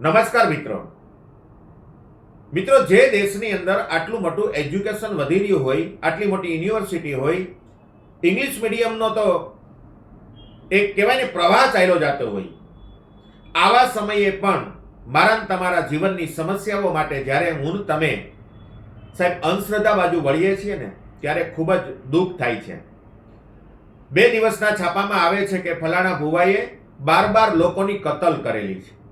નમસ્કાર મિત્રો. મિત્રો, જે દેશની અંદર આટલું મોટું એજ્યુકેશન વધી રહ્યું હોય, આટલી મોટી યુનિવર્સિટી હોય, ઇંગ્લિશ મીડિયમનો તો એક કહેવાય ને પ્રવાહ ચાલ્યો જતો હોય. આવા સમયે પણ મારા તમારા જીવનની સમસ્યાઓ માટે જ્યારે હું તમે સાહેબ અંધશ્રદ્ધા બાજુ વળીએ છીએ ને, ત્યારે ખૂબ જ દુઃખ થાય છે. બે દિવસના છાપામાં આવે છે કે ફલાણા ભુવાએ બાર બાર લોકોની કતલ કરેલી છે.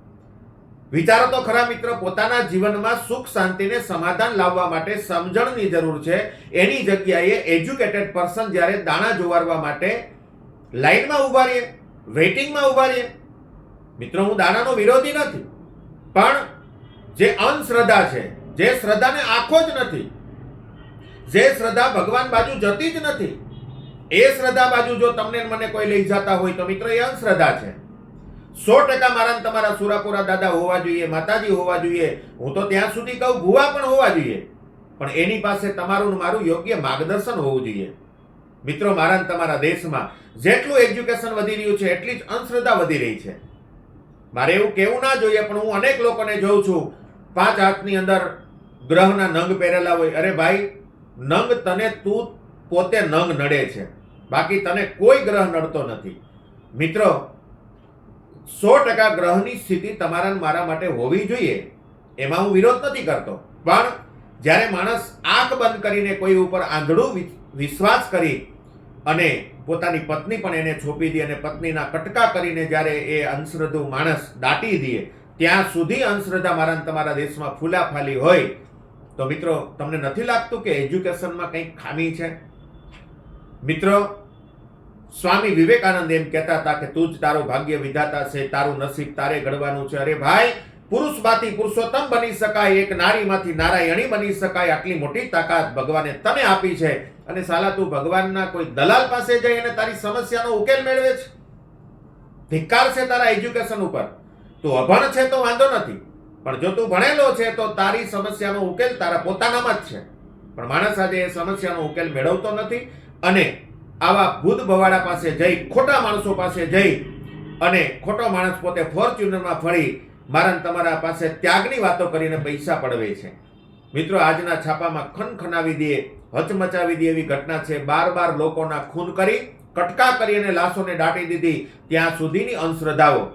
વિચારો તો ખરા મિત્ર, પોતાના જીવનમાં સુખ શાંતિને સમાધાન લાવવા માટે સમજણની જરૂર છે. એની જગ્યાએ એજ્યુકેટેડ પર્સન જ્યારે દાણા જોવારવા માટે લાઈનમાં ઊભા રહીએ વેઇટિંગમાં ઊભા રહીએ મિત્રો, હું દાણાનો વિરોધી નથી, પણ જે અંધશ્રદ્ધા છે, જે શ્રદ્ધાને આંખો જ નથી, જે શ્રદ્ધા ભગવાન બાજુ જતી જ નથી, એ શ્રદ્ધા બાજુ જો તમને મને કોઈ લઈ જતા હોય તો મિત્રો, એ અંધશ્રદ્ધા છે. સો ટકા મારા તમારા સુરાપુરા દાદા હોવા જોઈએ, માતાજી હોવા જોઈએ. હું તો ત્યાં સુધી કહું, ભુવા પણ હોવા જોઈએ. પણ એની પાસે તમારું મારું યોગ્ય માર્ગદર્શન હોવું જોઈએ. મિત્રો, મારા તમારા દેશમાં જેટલું એજ્યુકેશન વધી રહ્યું છે, એટલી જ અંધશ્રદ્ધા વધી રહી છે. મારે એવું કેવું ના જોઈએ, પણ હું અનેક લોકોને જોઉં છું. પાંચ હાથની અંદર ગ્રહના નંગ પહેરેલા હોય. અરે ભાઈ, નંગ તને તું પોતે નંગ નડે છે. બાકી તને કોઈ ગ્રહ નડતો નથી. મિત્રો સો ટકા ગ્રહની સ્થિતિ તમારા મારા માટે હોવી જોઈએ, એમાં હું વિરોધ નથી કરતો. પણ જ્યારે માણસ આંખ બંધ કરીને કોઈ ઉપર આંધળું વિશ્વાસ કરી અને પોતાની પત્ની પણ એને છોપી દે અને પત્નીના કટકા કરીને જ્યારે એ અંધશ્રદ્ધુ માણસ દાટી દે, ત્યાં સુધી અંધશ્રદ્ધા મારા તમારા દેશમાં ફૂલાફાલી હોય, તો મિત્રો, તમને નથી લાગતું કે એજ્યુકેશનમાં કંઈક ખામી છે? મિત્રો સ્વામી વિવેકાનંદ એમ કહેતા હતા કે તું જ તારો ભાગ્ય વિધાતા છે, તારું નસીબ તારે ઘડવાનું છે. અરે ભાઈ પુરુષમાંથી પુરુષોત્તમ બની શકાય, એક નારીમાંથી નારાયણી બની શકાય, આટલી મોટી તાકાત ભગવાને તને આપી છે. અને સાલા, તું ભગવાનના કોઈ દલાલ પાસે જઈ અને તારી સમસ્યાનો ઉકેલ મેળવે છે? ધિક્કાર છે તારા એજ્યુકેશન ઉપર? તું અભણ છે તો વાંધો નથી. પણ જો તું ભણેલો છે તો તારી સમસ્યાનો ઉકેલ તારા પોતાનામાં જ છે. પણ માણસ આજે એ સમસ્યાનો ઉકેલ મેળવતો નથી અને આવા ભૂત ભવાડા પાસે જઈ, ખોટા માણસો પાસે જઈ અને ખોટો માણસ પોતે ફોર્ચ્યુનરમાં ફરી મારા તમારા પાસે ત્યાગની વાતો કરીને પૈસા પડવે છે. મિત્રો, આજના છાપામાં ખનખનાવી દે હચમચાવી દે એવી ઘટના છે. બાર બાર લોકોના ખૂન કરી, કટકા કરી અને લાશોને દાટી દીધી. ત્યાં સુધીની અંધશ્રદ્ધાઓ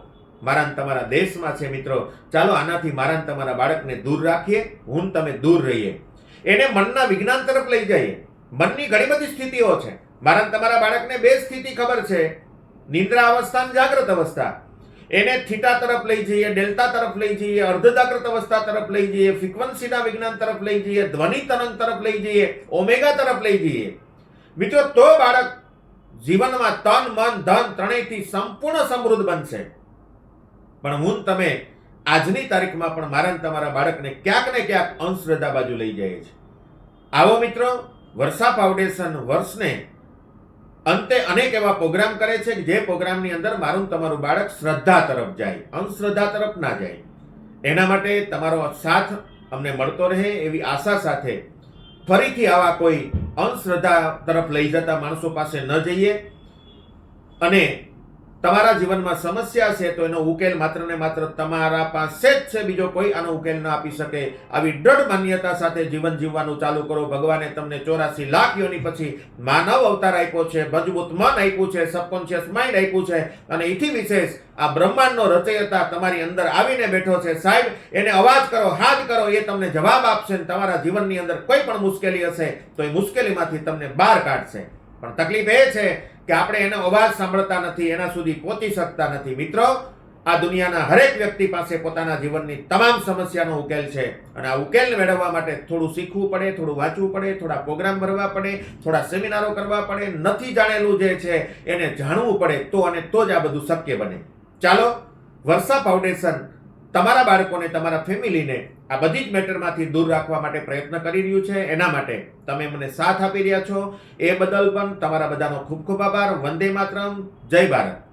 મારા તમારા દેશમાં છે મિત્રો. ચાલો આનાથી મારા તમારા બાળકને દૂર રાખીએ, હું તમે દૂર રહીએ. એને મનના વિજ્ઞાન તરફ લઈ જઈએ. મનની ઘણી બધી સ્થિતિઓ છે. મારા તમારા બાળકને બે સ્થિતિ ખબર છે. નિંદ્રા અવસ્થા અને જાગ્રત અવસ્થા. એને થીટા તરફ લઈ જઈએ, ડેલ્ટા તરફ લઈ જઈએ, અર્ધજાગ્રત અવસ્થા તરફ લઈ જઈએ, ફ્રીક્વન્સીના વિજ્ઞાન તરફ લઈ જઈએ, ધ્વનિ તરંગ તરફ લઈ જઈએ, ઓમેગા તરફ લઈ જઈએ. મિત્રો, તો બાળક જીવનમાં તન, મન, ધન ત્રણેયથી સંપૂર્ણ સમૃદ્ધ બનશે. પણ હું તમે આજની તારીખમાં પણ મારા તમારા બાળકને ક્યાંક ને ક્યાંક અંધશ્રદ્ધા બાજુ લઈ જાય છે. આવો મિત્રો, વર્ષા ફાઉન્ડેશન વર્ષને અંતે અનેક એવા પ્રોગ્રામ કરે છે કે જે પ્રોગ્રામની અંદર મારું તમારું બાળક શ્રદ્ધા તરફ જાય, અંધશ્રદ્ધા તરફ ના જાય. એના માટે તમારો સાથ અમને મળતો રહે એવી આશા સાથે ફરીથી આવા કોઈ અંધશ્રદ્ધા તરફ લઈ જતા માણસો પાસે ન જઈએ. અને તમારા જીવનમાં સમસ્યા છે તો એનો ઉકેલ માત્ર ને માત્ર તમારા પાસે જ છે. બીજો કોઈ આનો ઉકેલ ન આપી શકે. આવી દ્રઢ માન્યતા સાથે જીવન જીવવાનું ચાલુ કરો. ભગવાને તમને ચોરાસી લાખ યોની પછી માનવ અવતાર આપ્યો છે. મજબૂત મન આપ્યું છે. સબકોન્શિયસ માઇન્ડ આપ્યું છે. અને એથી વિશેષ આ બ્રહ્માંડનો રચયતા તમારી અંદર આવીને બેઠો છે. સાહેબ, એને અવાજ કરો, હાથ કરો, એ તમને જવાબ આપશે તમારા જીવનની અંદર કોઈ પણ મુશ્કેલી હશે તો એ મુશ્કેલીમાંથી તમને બહાર કાઢશે. પણ તકલીફ એ છે કે આપણે એનો અવાજ સાંભળતા નથી, એના સુધી પહોંચી શકતા નથી. મિત્રો, આ દુનિયાના હરેક વ્યક્તિ પાસે પોતાના જીવનની તમામ સમસ્યાનો ઉકેલ છે અને આ ઉકેલ મેળવવા માટે થોડું શીખવું પડે, થોડું વાંચવું પડે, થોડા પ્રોગ્રામ ભરવા પડે, થોડા સેમિનારો કરવા પડે. નથી જાણેલું જે છે એને જાણવું પડે તો અને તો જ આ બધું શક્ય બને. ચાલો, વર્ષા ફાઉન્ડેશન, તમારા બાળકોને, તમારા ફેમિલીને આ બધી જ મેટરમાંથી દૂર રાખવા માટે પ્રયત્ન કરી રહ્યું છે. એના માટે તમે મને સાથ આપી રહ્યા છો. એ બદલ પણ તમારા બધાનો ખૂબ ખૂબ આભાર. વંદે માતરમ. જય ભારત.